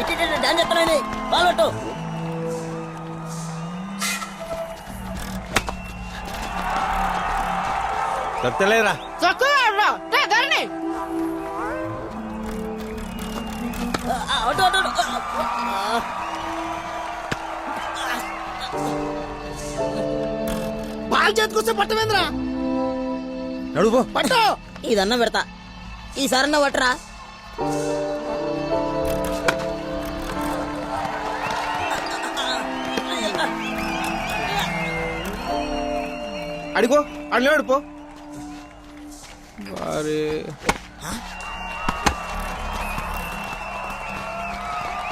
ఇటు డాన్స్ చెప్తానండి పాల్గొట్టు చెప్తలేరా అటు అటు అటు. బాల్ చేతికొస్తే పట్టమేంద్రా నడువు పో. పట్టు. ఇదన్నా పెడతా. ఈసారన్నా పట్టరా? అడిగో అడిగాడు పో.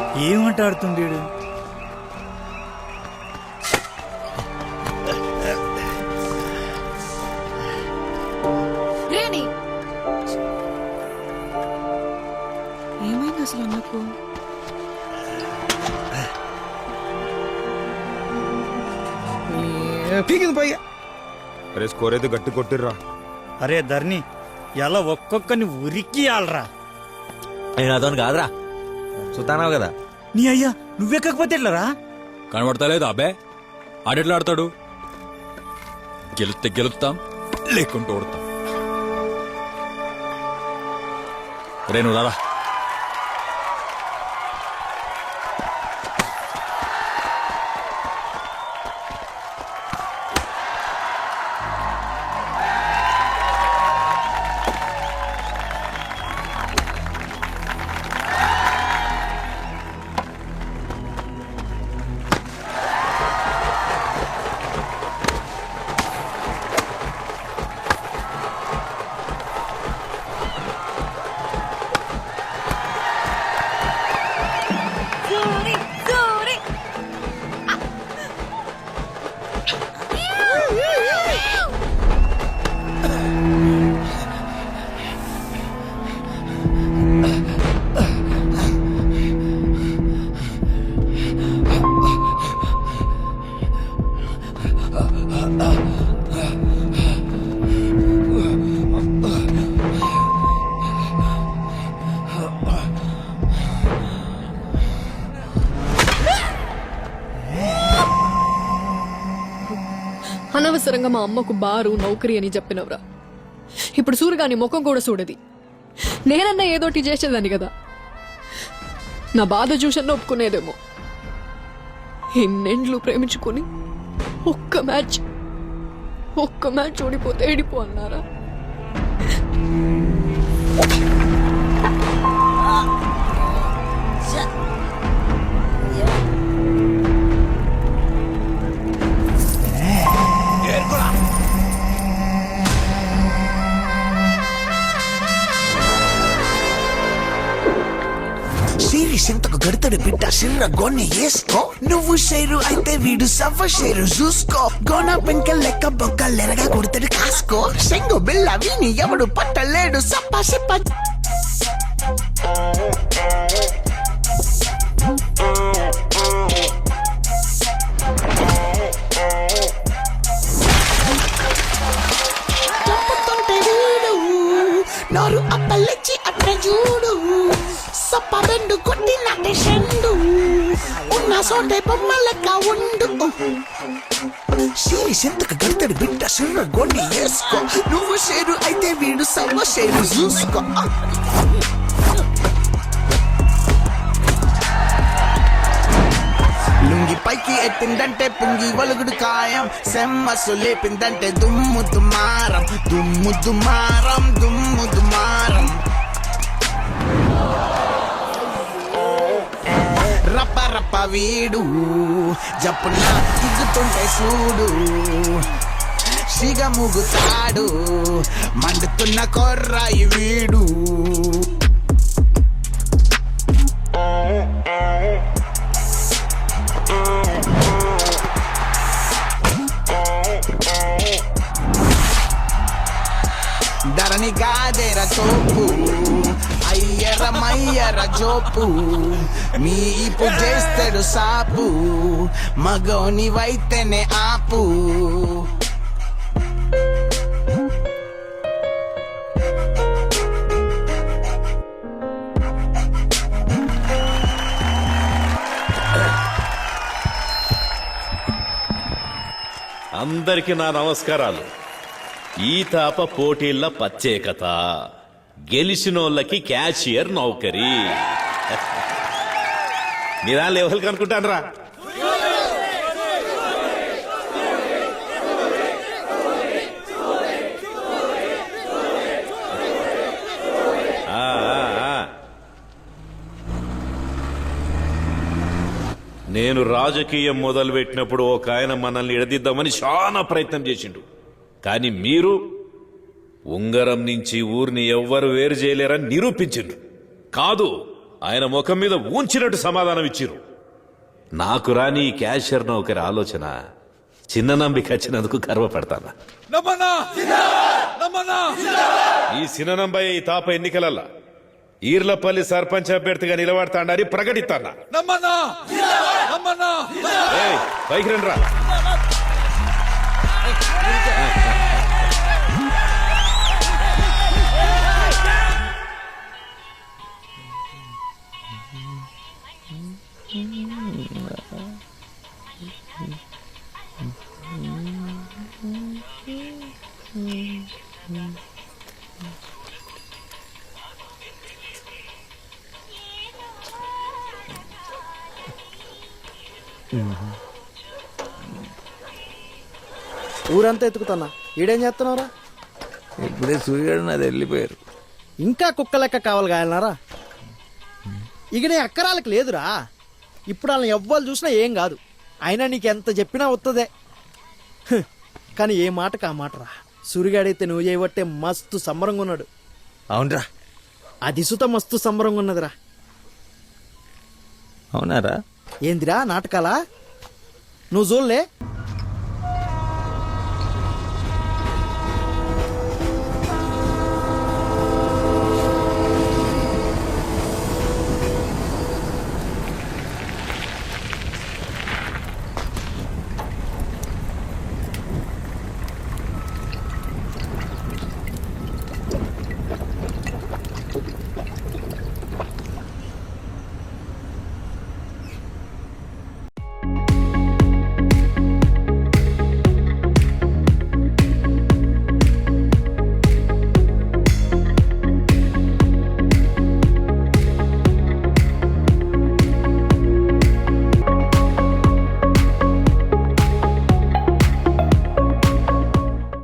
అరే ఏమంటాడుతుండీ రేణి! ఏమైంది అసలు నాకు పీకింది పైగా అరే స్కోర్ అయితే గట్టి కొట్టిర్రా. అరే ధర్ని ఎలా ఒక్కొక్కని ఉరికి ఆలరా నేను అతను కాదురా. చూస్తానావు కదా? నీ అయ్యా నువ్వెక్కకపోతే ఎట్లరా? కనబడతలేదు అబ్బే. ఆడెట్లా ఆడతాడు గెలిస్తే గెలుస్తాం లేకుంటే ఓడతాం. రే నువ్వు రారా. అనవసరంగా మా అమ్మకు బారు నౌకరి అని చెప్పినవరా. ఇప్పుడు సూరగాని ముఖం కూడా చూడది నేనన్నా ఏదోటి చేసేదాన్ని కదా. నా బాధ చూసన్నా ఒప్పుకునేదేమో. ఎన్నెండ్లు ప్రేమించుకుని ఒక్క మ్యాచ్ ఒక్క మ్యాచ్ ఓడిపోతే ఏడిపో అన్నారా? వీరి సింతకు గడతడు బిడ్డ సిర్ర గోని వేసుకో నువ్వు షేరు అయితే వీడు సవ్వ షేరు చూసుకో గోన పెంకల్ లెక్క బొక్క లెరగా కొడతాడు కాసుకో. సెంగు బిల్ల వీని ఎవడు పట్టలేడు. సప్ప సిప్ప చెప్పుతుంటే నోరు అప్పలిచ్చి అట్ట చూడు. సప్ప బెండు కొట్టినట్టే షెండు. ఉన్న సోటే బొమ్మ లెక్క ఉండు. సిరి సింతకు గడతడు బిడ్డ సున్న గొండి వేసుకో. నువ్వు షేరు అయితే వీడు సవ్వ షేరు చూసుకో. లుంగి పైకి ఎత్తిందంటే పుంగి వలుగుడు కాయం సెమ్మసు లేపిందంటే దుమ్ము దుమారం దుమ్ము దుమారం దుమ్ము దుమారం వీడు జప్పున దిగుతుంటే చూడు. సిగ ముగుతాడు మండుతున్న కొర్రాయి వీడు. ధరణి గాదెర తోపు అవసరమయ్యర జోపు మీ ఇపు చేస్తాడు సాపు మగోని వైతేనే ఆపు. అందరికీ నా నమస్కారాలు. ఈ తాప పోటీల ప్రత్యేకత గెలిచినోళ్ళకి క్యాషియర్ నౌకరీ. మీరా లెవెల్ కనుకుంటానరా ఆ, నేను రాజకీయం మొదలుపెట్టినప్పుడు ఒక ఆయన మనల్ని ఎడదిద్దామని చాలా ప్రయత్నం చేసిండు. కానీ మీరు ఉంగరం నుంచి ఊరిని ఎవ్వరు వేరు చేయలేరని నిరూపించిండ్రు. కాదు ఆయన ముఖం మీద ఊంచినట్టు సమాధానం ఇచ్చిర్రు. నాకు రాని ఈ క్యాషియర్ నౌకరి ఆలోచన చిన్న నంబిక వచ్చినందుకు గర్వపడతాను. ఈ సిననంబై ఈ తాప ఎన్నికలల్లా. ఈర్లపల్లి సర్పంచ్ అభ్యర్థిగా నిలబడతాడని ప్రకటిస్తానా ఏయ్, పైకి రండి రా ఊరంతా ఎత్తుకుతున్నా ఈడేం చేస్తున్నారా ఇప్పుడే సూర్యుడు నాది వెళ్ళిపోయారు. ఇంకా కుక్క లెక్క కావాలి కాయలనారా ఇక నీ అక్కరాలకు లేదురా. ఇప్పుడు వాళ్ళని ఎవ్వరు చూసినా ఏం కాదు. అయినా నీకు ఎంత చెప్పినా వస్తుందే కానీ ఏ మాటకు ఆ మాటరా? సూరిగాడైతే నువ్వు చేయబట్టే మస్తు సంబరంగా ఉన్నాడు. అవునరా. అది సుత మస్తు సంబరంగా ఉన్నదిరా. అవునారా? ఏందిరా నాటకాలా? నువ్వు చూడలే?